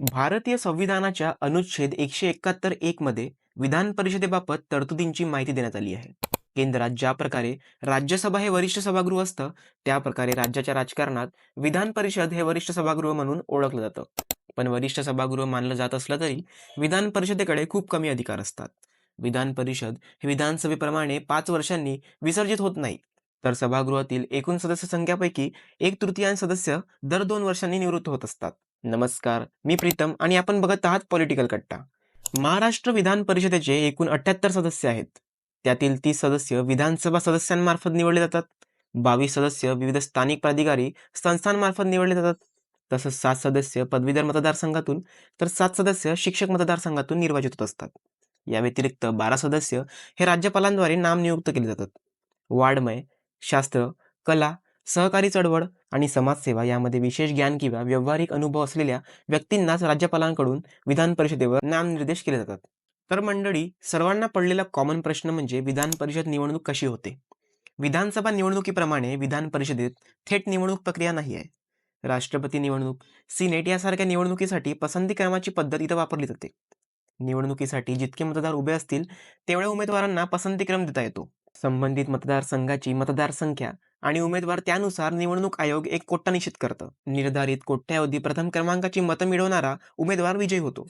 भारतीय संविधानाच्या अनुच्छेद एकशे एकाहत्तर एक मध्ये विधान परिषदेबाबत तरतुदींची माहिती देण्यात आली आहे. केंद्रात ज्या प्रकारे राज्यसभा हे वरिष्ठ सभागृह असतं त्या प्रकारे राज्याच्या राजकारणात विधान परिषद हे वरिष्ठ सभागृह म्हणून ओळखलं जातं. पण वरिष्ठ सभागृह मानलं जात असलं तरी विधान परिषदेकडे खूप कमी अधिकार असतात. विधान परिषद हे विधानसभेप्रमाणे पाच वर्षांनी विसर्जित होत नाही. तर सभागृहातील एकूण सदस्य संख्यापैकी एक तृतीयांश सदस्य दर दोन वर्षांनी निवृत्त होत असतात. नमस्कार मी प्रीतम आणि आपण बघत आहात पॉलिटिकल कट्टा. महाराष्ट्र विधान परिषदेचे एकूण अठ्याहत्तर सदस्य आहेत. त्यातील तीस सदस्य विधानसभा सदस्यांमार्फत निवडले जातात. बावीस सदस्य विविध स्थानिक प्राधिकारी संस्थांमार्फत निवडले जातात. तसंच सात सदस्य पदवीधर मतदारसंघातून तर सात सदस्य शिक्षक मतदारसंघातून निर्वाचित होत असतात. या व्यतिरिक्त बारा सदस्य हे राज्यपालांद्वारे नामनियुक्त केले जातात. वाड्मय शास्त्र कला सहकारी चळवळ आणि समाजसेवा यामध्ये विशेष ज्ञान किंवा व्यावहारिक अनुभव असलेल्या व्यक्तींनाच राज्यपालांकडून विधान परिषदेवर नामनिर्देश केले जातात. तर मंडळी सर्वांना पडलेला कॉमन प्रश्न म्हणजे विधान परिषद निवडणूक कशी होते? विधानसभा निवडणुकीप्रमाणे विधान परिषदेत थेट निवडणूक प्रक्रिया नाही आहे. राष्ट्रपती निवडणूक सिनेट यासारख्या निवडणुकीसाठी पसंती क्रमाची पद्धत इथं वापरली जाते. निवडणुकीसाठी जितके मतदार उभे असतील तेवढ्या उमेदवारांना पसंतीक्रम देता येतो. संबंधित मतदारसंघाची मतदारसंख्या आणि उमेदवार त्यानुसार निवडणूक आयोग एक कोट्टा निश्चित करतं. निर्धारित कोट्यावधी प्रथम क्रमांकाची मतं मिळवणारा उमेदवार विजयी होतो.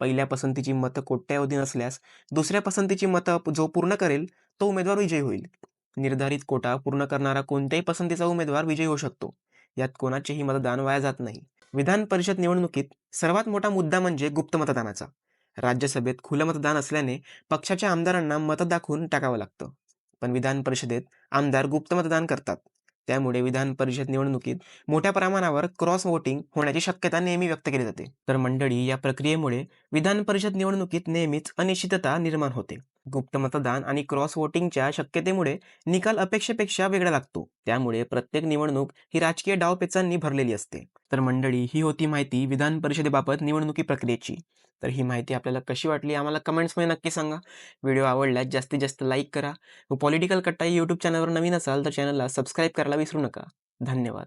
पहिल्या पसंतीची मतं कोट्यावधी नसल्यास दुसऱ्या पसंतीची मतं जो पूर्ण करेल तो उमेदवार विजयी होईल. निर्धारित कोटा पूर्ण करणारा कोणत्याही पसंतीचा उमेदवार विजयी होऊ शकतो. यात कोणाचेही मतदान वाया जात नाही. विधान परिषद निवडणुकीत सर्वात मोठा मुद्दा म्हणजे गुप्त मतदानाचा. राज्यसभेत खुलं मतदान असल्याने पक्षाच्या आमदारांना मत दाखवून टाकावं लागतं. पण विधान परिषदेत आमदार गुप्त मतदान करतात. त्यामुळे विधान परिषद निवडणुकीत मोठ्या प्रमाणावर क्रॉस वोटिंग होण्याची शक्यता नेहमी व्यक्त केली जाते. तर मंडळी या प्रक्रियेमुळे विधान परिषद निवडणुकीत नेहमीच अनिश्चितता निर्माण होते. गुप्त मतदान आणि क्रॉस वोटिंगच्या शक्यतेमुळे निकाल अपेक्षेपेक्षा वेगळा लागतो. त्यामुळे प्रत्येक निवडणूक ही राजकीय डावपेचांनी भरलेली असते. तर मंडळी ही होती माहिती विधान परिषदेबाबत निवडणुकी प्रक्रियेची. तर ही माहिती आपल्याला कशी वाटली आम्हाला कमेंट्समध्ये नक्की सांगा. व्हिडिओ आवडल्यास जास्तीत जास्त लाईक करा व पॉलिटिकल कट्टा यूट्यूब चॅनलवर नवीन असाल तर चॅनलला सबस्क्राईब करायला विसरू नका. धन्यवाद.